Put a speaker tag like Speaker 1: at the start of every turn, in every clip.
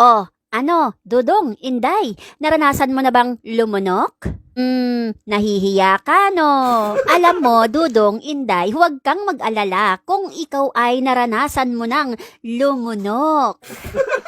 Speaker 1: Oh, ano, Dudong, Inday, naranasan mo na bang lumunok? Hmm, nahihiya ka no. Alam mo, Dudong, Inday, huwag kang mag-alala kung ikaw ay naranasan mo ng lumunok.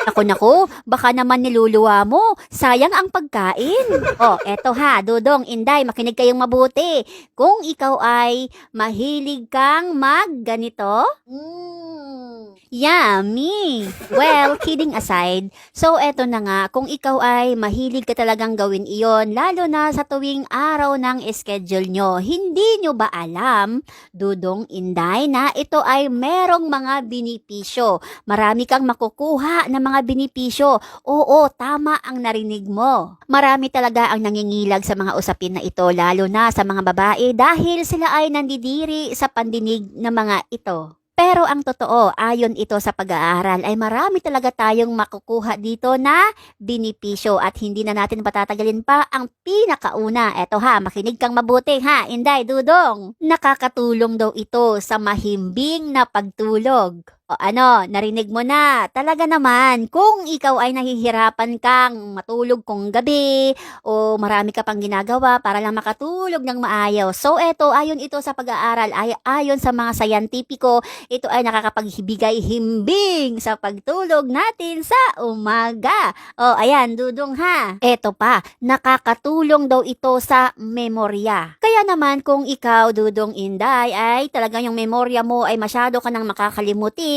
Speaker 1: Ako nako, baka naman niluluwa mo. Sayang ang pagkain. Oh, eto ha, Dudong, Inday, makinig kayong mabuti. Kung ikaw ay mahilig kang magganito, mm, yummy. Well, kidding aside, so eto na nga, kung ikaw ay mahilig ka talagang gawin iyon, lalo na sa tuwing araw ng schedule nyo, hindi nyo ba alam, Dudong Inday, na ito ay merong mga binipisyo. Marami kang makukuha ng mga binipisyo. Oo, tama ang narinig mo. Marami talaga ang nangingilag sa mga usapin na ito, lalo na sa mga babae dahil sila ay nandidiri sa pandinig ng mga ito. Pero ang totoo, ayon ito sa pag-aaral, ay marami talaga tayong makukuha dito na binipisyo at hindi na natin patatagalin pa ang pinakauna. Eto ha, makinig kang mabuti ha, Inday Dudong. Nakakatulong daw ito sa mahimbing na pagtulog. Ano, narinig mo na. Talaga naman, kung ikaw ay nahihirapan kang matulog kung gabi o marami ka pang ginagawa para lang makatulog ng maayos. So eto, ayon ito sa pag-aaral, ay ayon sa mga sayantipiko, ito ay nakakapagbigay himbing sa pagtulog natin sa umaga. O ayan, dudong ha. Eto pa, nakakatulong daw ito sa memorya. Kaya naman kung ikaw, dudong inday, ay talagang yung memorya mo ay masyado ka nang makakalimutin,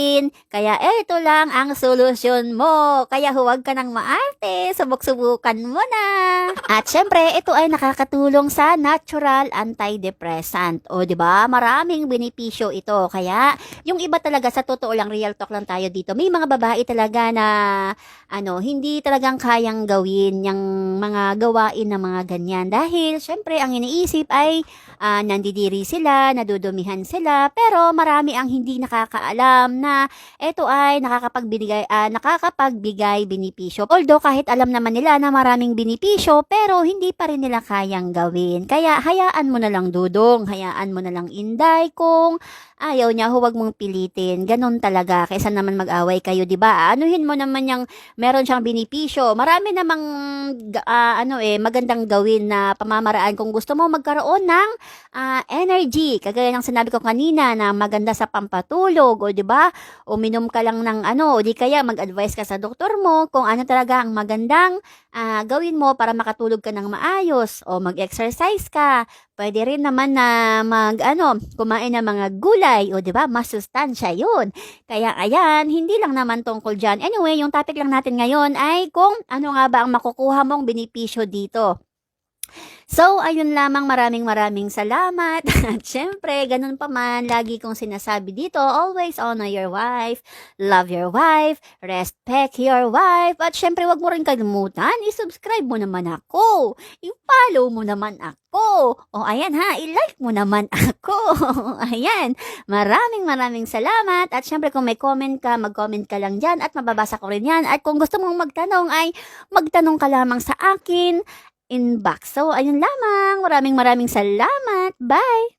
Speaker 1: kaya eto lang ang solusyon mo. Kaya huwag ka nang maarte, subok-subukan mo na. At syempre, ito ay nakakatulong sa natural antidepressant. O, ba? Maraming benepisyo ito. Kaya, yung iba talaga, sa totoo lang, real talk lang tayo dito. May mga babae talaga na, ano, hindi talagang kayang gawin yung mga gawain na mga ganyan. Dahil, syempre, ang iniisip ay, ah, nandidiri sila, nadudumihan sila, pero marami ang hindi nakakaalam na ito ay nakakapagbigay, ah, nakakapagbigay benepisyo. Although, kahit alam naman nila na maraming benepisyo, pero hindi pa rin nila kayang gawin. Kaya, hayaan mo na lang dudong, hayaan mo na lang inday kung ayaw niya, huwag mong pilitin. Ganon talaga, kaysa naman mag-away kayo, di ba? Anuhin mo naman yung meron siyang benepisyo. Marami namang ah, ano eh, magandang gawin na pamamaraan kung gusto mo magkaroon ng ah, energy. Kagaya ng sinabi ko kanina na maganda sa pampatulog, o di ba? Uminom ka lang ng ano, o di kaya mag-advise ka sa doktor mo kung ano talaga ang magandang ah, gawin mo para makatulog ka ng maayos o mag-exercise ka. Pwede rin naman na mag ano, kumain ng mga gulay o 'di ba? Masustansya 'yun. Kaya ayan, hindi lang naman tungkol diyan. Anyway, yung topic lang natin ngayon ay kung ano nga ba ang makukuha mong benepisyo dito. So, ayun lamang. Maraming maraming salamat. At syempre, ganun pa man, lagi kong sinasabi dito, always honor your wife, love your wife, respect your wife, at syempre, wag mo rin kalimutan, i-subscribe mo naman ako, i-follow mo naman ako, o ayan ha, i-like mo naman ako, ayan, maraming maraming salamat, at syempre, kung may comment ka, mag-comment ka lang dyan, at mababasa ko rin yan, at kung gusto mong magtanong, ay magtanong ka lamang sa akin, inbox. So, ayun lamang. Maraming maraming salamat. Bye!